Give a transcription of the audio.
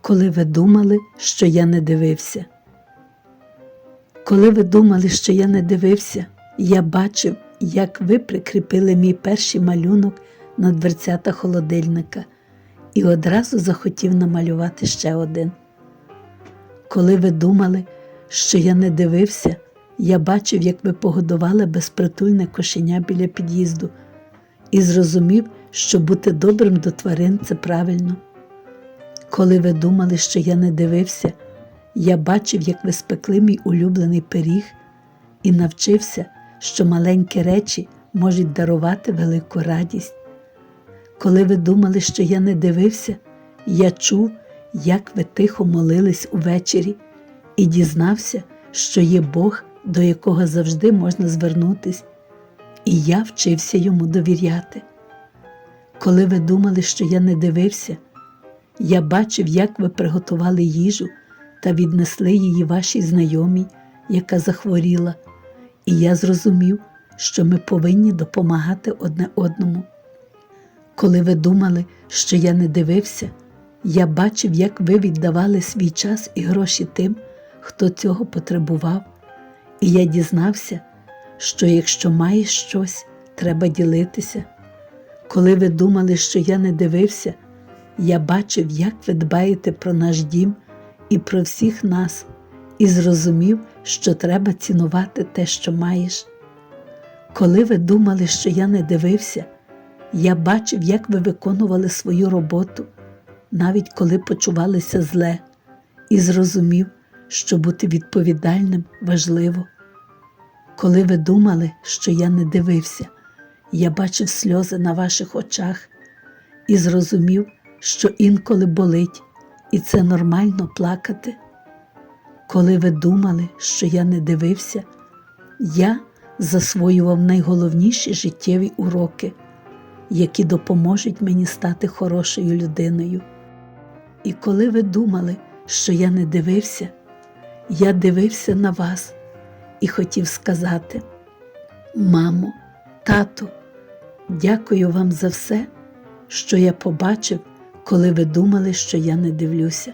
коли ви думали, що я не дивився. Коли ви думали, що я не дивився, я бачив, як ви прикріпили мій перший малюнок на дверцята холодильника і одразу захотів намалювати ще один. Коли ви думали, що я не дивився, я бачив, як ви погодували безпритульне кошеня біля під'їзду і зрозумів, що бути добрим до тварин це правильно. Коли ви думали, що я не дивився, я бачив, як ви спекли мій улюблений пиріг і навчився, що маленькі речі можуть дарувати велику радість. Коли ви думали, що я не дивився, я чув, як ви тихо молились увечері, і дізнався, що є Бог, до якого завжди можна звернутись, і я вчився йому довіряти. Коли ви думали, що я не дивився, я бачив, як ви приготували їжу та віднесли її вашій знайомій, яка захворіла, і я зрозумів, що ми повинні допомагати одне одному. Коли ви думали, що я не дивився, я бачив, як ви віддавали свій час і гроші тим, хто цього потребував, і я дізнався, що якщо маєш щось, треба ділитися. Коли ви думали, що я не дивився, я бачив, як ви дбаєте про наш дім і про всіх нас, і зрозумів, що треба цінувати те, що маєш. Коли ви думали, що я не дивився, я бачив, як ви виконували свою роботу, навіть коли почувалися зле, і зрозумів, що бути відповідальним важливо. Коли ви думали, що я не дивився, я бачив сльози на ваших очах і зрозумів, що інколи болить, і це нормально плакати. Коли ви думали, що я не дивився, я засвоював найголовніші життєві уроки, які допоможуть мені стати хорошою людиною. І коли ви думали, що я не дивився, я дивився на вас і хотів сказати: Мамо, тату, дякую вам за все, що я побачив, коли ви думали, що я не дивлюся.